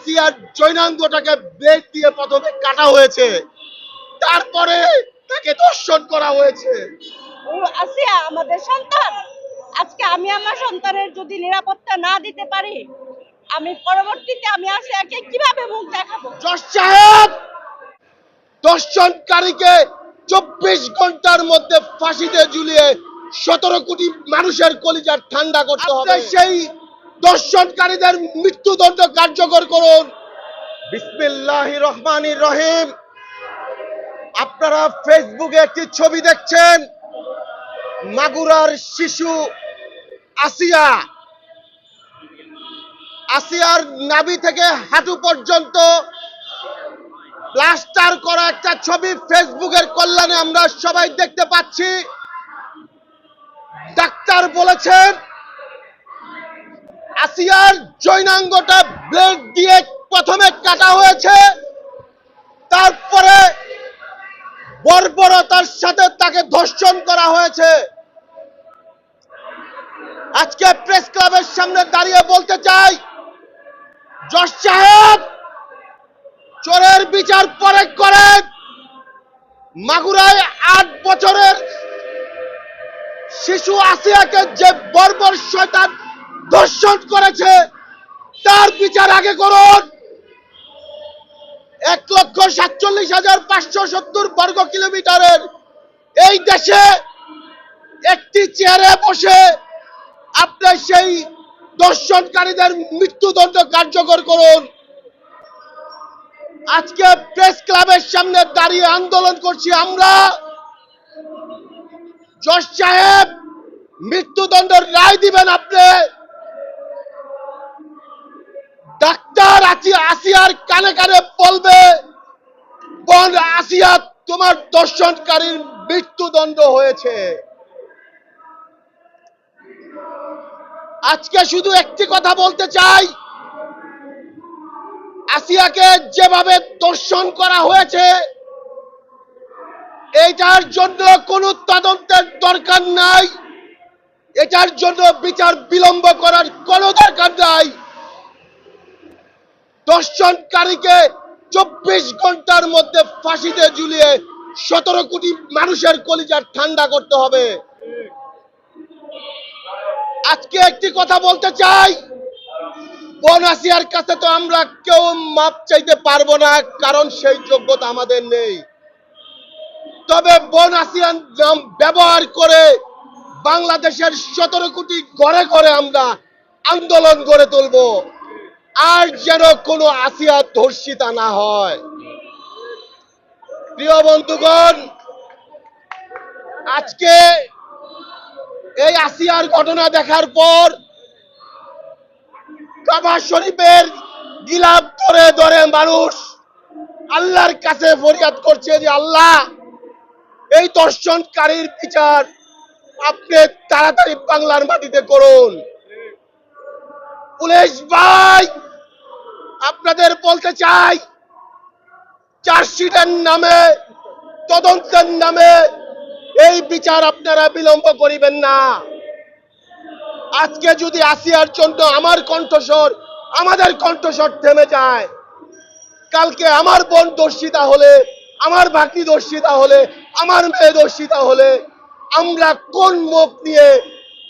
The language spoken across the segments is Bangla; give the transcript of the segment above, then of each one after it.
আসিয়ার জৈনাঙ্গটাকে ব্লেড দিয়ে প্রথমে কাটা হয়েছে। তারপরে তাকে দর্শন করা হয়েছে। ও আসিয়া আমাদের সন্তান। আজকে আমি আমার সন্তানের যদি নিরাপত্তা না দিতে পারি আমি পরবর্তীতে আমি আসিয়াকে কীভাবে মুখ দেখাবো? জজ সাহেব দর্শনকারীকে চব্বিশ ঘণ্টার মধ্যে ফাঁসিতে ঝুলিয়ে সতেরো কোটি মানুষের কলিজার ঠান্ডা করতে হবে। সেই দর্শনকারীদের মৃত্যুদণ্ড কার্যকর করুন। রহমানির রহিম। আপনারা ফেসবুকে একটি ছবি দেখছেন, মাগুরার শিশু আসিয়া। আসিয়ার নাভি থেকে হাঁটু পর্যন্ত প্লাস্টার করা একটা ছবি ফেসবুকের কল্যাণে আমরা সবাই দেখতে পাচ্ছি। ডাক্তার বলেছেন আসিয়ার জৈনাঙ্গটা ব্লেড দিয়ে প্রথমে কাটা হয়েছে। তারপরে বর্বরতার সাথে তাকে ধর্ষণ করা হয়েছে। আজকে প্রেস ক্লাবের সামনে দাঁড়িয়ে বলতে চাই, জজ সাহেব, চোরের বিচার পরে করেন। মাগুরায় আট বছরের শিশু আসিয়াকে যে বর্বর শয়তান ধর্ষণ করেছে, তার বিচার আগে করুন। এক লক্ষ সাতচল্লিশ হাজার পাঁচশো সত্তর বর্গ কিলোমিটারের এই দেশে একটি চেয়ারে বসে আপনি সেই দর্শনকারীদের মৃত্যুদণ্ড কার্যকর করুন। আজকে প্রেস ক্লাবের সামনে দাঁড়িয়ে আন্দোলন করছি আমরা। জজ সাহেব, মৃত্যুদণ্ডের রায় দিবেন আপনি। আছি আসিয়ার কানে কানে বলবে, বন আসিয়া তোমার দর্শনকারীর মৃত্যুদণ্ড হয়েছে। আজকে শুধু একটি কথা বলতে চাই। আসিয়াকে যেভাবে দর্শন করা হয়েছে, এটার জন্য কোনো তদন্তের দরকার নাই। এটার জন্য বিচার বিলম্ব করার কোনো দরকার নাই। দর্শনকারীকে চব্বিশ ঘণ্টার মধ্যে ফাঁসিতে ঝুলিয়ে সতেরো কোটি মানুষের কলিজার ঠান্ডা করতে হবে। আজকে একটি কথা বলতে চাই। বনাসিয়ার কাছে তো আমরা কেউ মাপ চাইতে পারব না, কারণ সেই যোগ্যতা আমাদের নেই। তবে বনাসিয়ান নাম ব্যবহার করে বাংলাদেশের সতেরো কোটি ঘরে ঘরে আমরা আন্দোলন গড়ে তুলব। আর যেন কোনো আসিয়া ধর্ষিতা না হয়। প্রিয় বন্ধুগণ, আজকে এই আসিয়ার ঘটনা দেখার পর কাবা শরীফের গিলাপ ধরে ধরে মানুষ আল্লাহর কাছে ফরিয়াদ করছে যে, আল্লাহ, এই দর্শনকারীর বিচার আপনি তাড়াতাড়ি বাংলার মাটিতে করুন। পুলিশ ভাই আপনাদের বলতে চাই, চার্জশিটের নামে, তদন্তের নামে এই বিচার আপনারা বিলম্ব করিবেন না। আজকে যদি আসিয়ার জন্য আমার কণ্ঠস্বর, আমাদের কণ্ঠস্বর থেমে যায়, কালকে আমার বোন দর্শিতা হলে আমার ভাগ্নি দর্শিতা হলে আমার মেয়ে দর্শিতা হলে আমরা কোন মুখ নিয়ে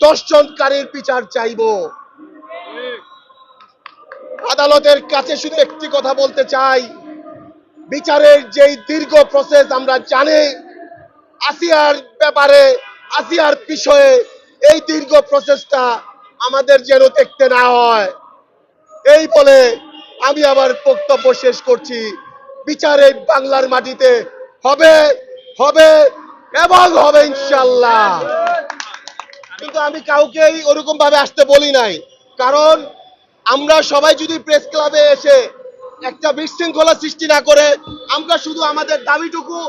দর্শনকারীর বিচার চাইব? আদালতের কাছে শুধু একটি কথা বলতে চাই। বিচারের যেই দীর্ঘ প্রসেস আমরা জানি, আসিয়ার ব্যাপারে, আসিয়ার বিষয়ে এই দীর্ঘ প্রসেসটা আমাদের যেন দেখতে না হয়। এই বলে আমি আবার বক্তব্য শেষ করছি। বিচার এই বাংলার মাটিতে হবে হবে এবং হবে ইনশাল্লাহ কিন্তু আমি কাউকেই ওরকম ভাবে আসতে বলি নাই। কারণ আমরা সবাই যদি প্রেস ক্লাবে এসে একটা বিশৃঙ্খলা সৃষ্টি না করে, আমরা শুধু আমাদের দাবিটুকু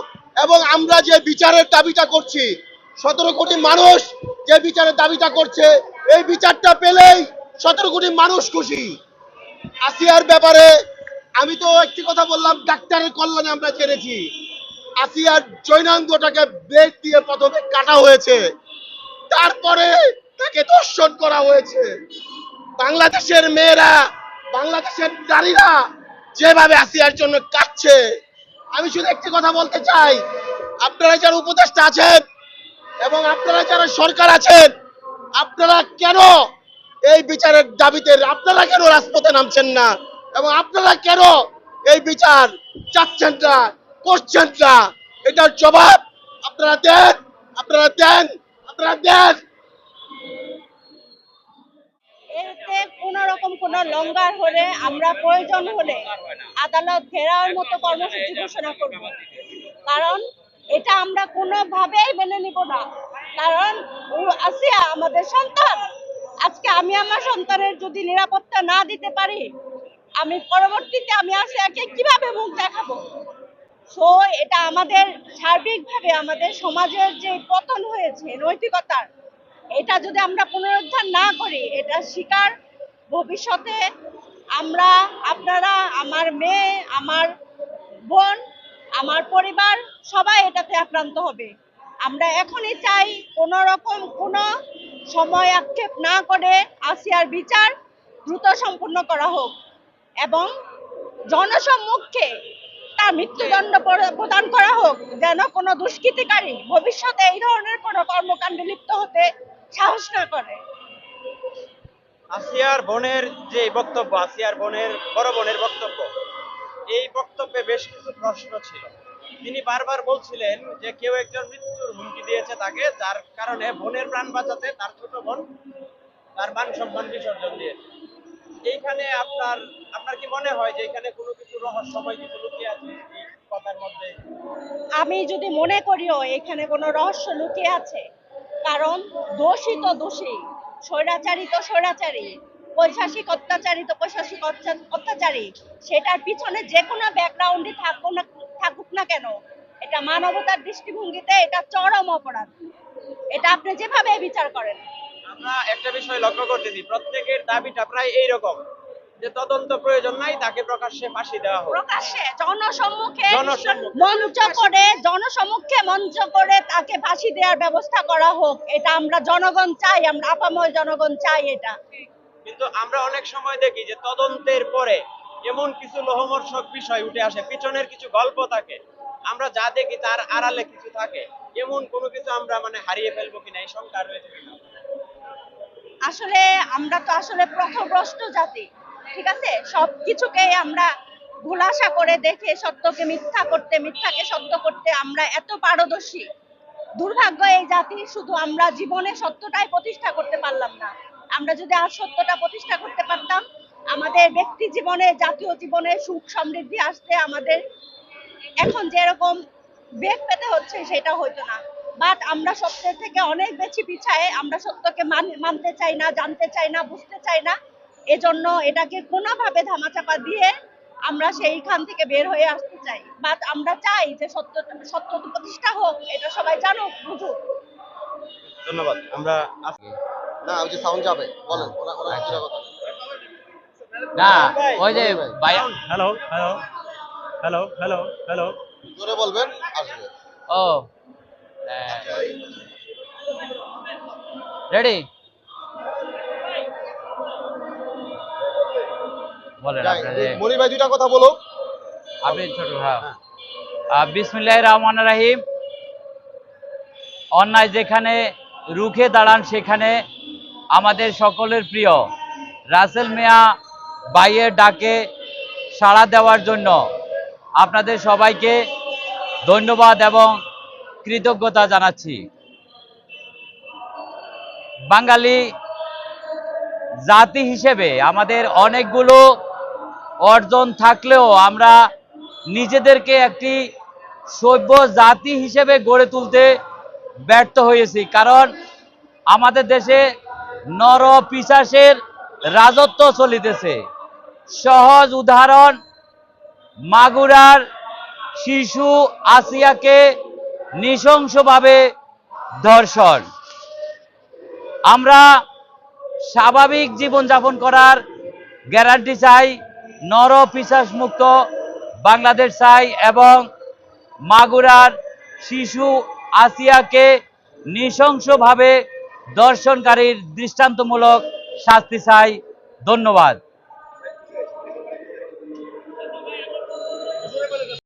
এবং আমরা যে বিচারের দাবিটা করছি, সতেরো কোটি মানুষ যে বিচারের দাবিটা করছে, এই বিচারটা পেলেই সতেরো কোটি মানুষ খুশি। আসিয়ার ব্যাপারে আমি তো একটি কথা বললাম, ডাক্তারের কল্যাণে আমরা জেনেছি। আসিয়ার জৈনাঙ্গটাকে ব্লেড দিয়ে প্রথমে কাটা হয়েছে, তারপরে তাকে দর্শন করা হয়েছে। বাংলাদেশের মেয়েরা, বাংলাদেশের নারীরা যেভাবে আসিয়ার জন্য কাটছে আমি শুধু একটি কথা বলতে চাই, আপনারা যারা উপদেষ্টা আছেন এবং আপনারা যারা সরকার আছেন, আপনারা কেন এই বিচারের দাবিতে, আপনারা কেন রাজপথে নামছেন না? এবং আপনারা কেন এই বিচার চাচ্ছেন না, করছেন না? এটার জবাব আপনারা দেন আপনারা দেন আপনারা দেন। এতে কোন রকম কোন লঙ্ঘার হলে আমরা প্রয়োজন হলে আদালত ঘেরাওর মতো কর্মসূচি ঘোষণা করব। কারণ এটা আমরা কোনোভাবেই মেনে নিব না। কারণ আসিয়া আমাদের সন্তান। আজকে আমি আমার সন্তানের যদি নিরাপত্তা না দিতে পারি, আমি পরবর্তীতে আমি আসিয়াকে কীভাবে মুখ দেখাবো? সো এটা আমাদের সার্বিকভাবে আমাদের সমাজের যে পতন হয়েছে, নৈতিকতার এটা যদি আমরা পুনরুদ্ধার না করি, এটা শিকার ভবিষ্যতে আমরা, আপনারা, আমার মেয়ে, আমার বোন, আমার পরিবার, সবাই এটাতে আক্রান্ত হবে। আমরা এখনই চাই কোনো রকম কোনো সময় আক্ষেপ না করে আসিয়ার বিচার দ্রুত সম্পূর্ণ করা হোক এবং জনসম্মুখে তার মৃত্যুদণ্ড প্রদান করা হোক, যেন কোনো দুষ্কৃতিকারী ভবিষ্যতে এই ধরনের কোনো কর্মকাণ্ডে লিপ্ত হতে সাহস না করে। আসিয়ার বোনের যে বক্তব্য আসিয়ার বোনের বড় বোনের বক্তব্য এই বক্তব্যে বেশ কিছু প্রশ্ন ছিল। তিনি বারবার বলছিলেন যে কেউ একজন মৃত্যুর হুমকি দিয়েছে তাকে যার কারণে বোনের প্রাণ বাঁচাতে তার ছোট বোন তার মান সম্মান বিসর্জন দিয়েছে। এইখানে আপনার আপনার কি মনে হয় যে এখানে কোনো কিছু রহস্যময় কিছু লুকিয়ে আছে কথার মধ্যে? আমি যদি মনে করিও এখানে কোনো রহস্য লুকিয়ে আছে? কারণ দোষী তো দোষী স্বৈরাচারী তো স্বৈরাচারী, পৈশাসিক অত্যাচারী তো পৈশাসিক অত্যাচারী, সেটার পিছনে যে কোনো ব্যাকগ্রাউন্ডে থাকুক না থাকুক না কেন, এটা মানবতার দৃষ্টিভঙ্গিতে এটা চরম অপরাধ। এটা আপনি যেভাবে বিচার করেন। আমরা একটা বিষয় লক্ষ্য করতেছি, প্রত্যেকের দাবিটা প্রায় এইরকম। যে তদন্ত প্রয়োজন নাই তাকে প্রকাশ্যে ফাঁসি দেওয়া হোক। প্রকাশ্যে জনসম্মুখে। মঞ্চ করে জনসম্মুখে মঞ্চ করে তাকে ফাঁসি দেওয়ার ব্যবস্থা করা হোক এটা আমরা জনগণ চাই আমরা আপাময় জনগণ চাই এটা। কিন্তু আমরা অনেক সময় দেখি যে তদন্তের পরে এমন কিছু লোহমর্ষক বিষয় উঠে আসে পিছনের কিছু গল্প থাকে। আমরা যা দেখি তার আড়ালে কিছু থাকে এমন কোনো কিছু আমরা মানে হারিয়ে ফেলব কিনা এই শঙ্কা রয়েছে আসলে আমরা তো আসলে প্রথভ্রষ্ট জাতি। ঠিক আছে? সব কিছুকেই আমরা ঘোলাসা করে দেখে, সত্যকে মিথ্যা করতে, মিথ্যাকে সত্য করতে আমরা এত পারদর্শী। দুর্ভাগ্য এই জাতি শুধু আমরা জীবনে সত্যটাই প্রতিষ্ঠা করতে পারলাম না। আমরা যদি আজ সত্যটা প্রতিষ্ঠা করতে পারতাম, আমাদের ব্যক্তি জীবনে, জাতীয় জীবনে সুখ সমৃদ্ধি আসতে আমাদের এখন যেরকম বেগ পেতে হচ্ছে সেটা হইতো না। বাট আমরা সত্যের থেকে অনেক বেশি পিছায় আমরা সত্যকে মানতে চাই না, জানতে চাই না, বুঝতে চাই না। এজন্য এটাকে কোনোভাবে ধামাচাপা দিয়ে আমরা সেইখান থেকে বের হয়ে আসতে চাই। বাট আমরা চাই যে সত্য সত্য প্রতিষ্ঠা হোক এটা সবাই জানুক বুঝুক। ধন্যবাদ। আমরা না ওই যে সাউন্ড যাবে বলেন ওরা ওরা কিছুটা কথা না ওই যে ভাই hello hello hello hello hello. জোরে বলবেন আসবে। ও। রেডি? বলেন যাই, আপনাদের। মনির ভাই দুইটা কথা বলো আপনি ছোট ভাই বিসমিল্লাহ রহমান রাহিম। অন্যায় যেখানে রুখে দাঁড়ান সেখানে আমাদের সকলের প্রিয়। রাসেল মিয়া বাইয়ের ডাকে সাড়া দেওয়ার জন্য আপনাদের সবাইকে ধন্যবাদ এবং কৃতজ্ঞতা জানাচ্ছি। বাঙালি জাতি হিসেবে আমাদের অনেকগুলো অর্জন থাকলেও আমরা নিজেদেরকে একটি সভ্য জাতি হিসেবে গড়ে তুলতে ব্যর্থ হয়েছি। কারণ আমাদের দেশে নর পিশাসের রাজত্ব চলিতেছে। সহজ উদাহরণ, মাগুরার শিশু আসিয়াকে নৃশংসভাবে ধর্ষণ। আমরা স্বাভাবিক জীবনযাপন করার গ্যারান্টি চাই। নর পিসাস মুক্ত বাংলাদেশ চাই এবং মাগুরার শিশু আসিয়াকে নৃশংসভাবে দর্শনকারীর দৃষ্টান্তমূলক শাস্তি চাই। ধন্যবাদ।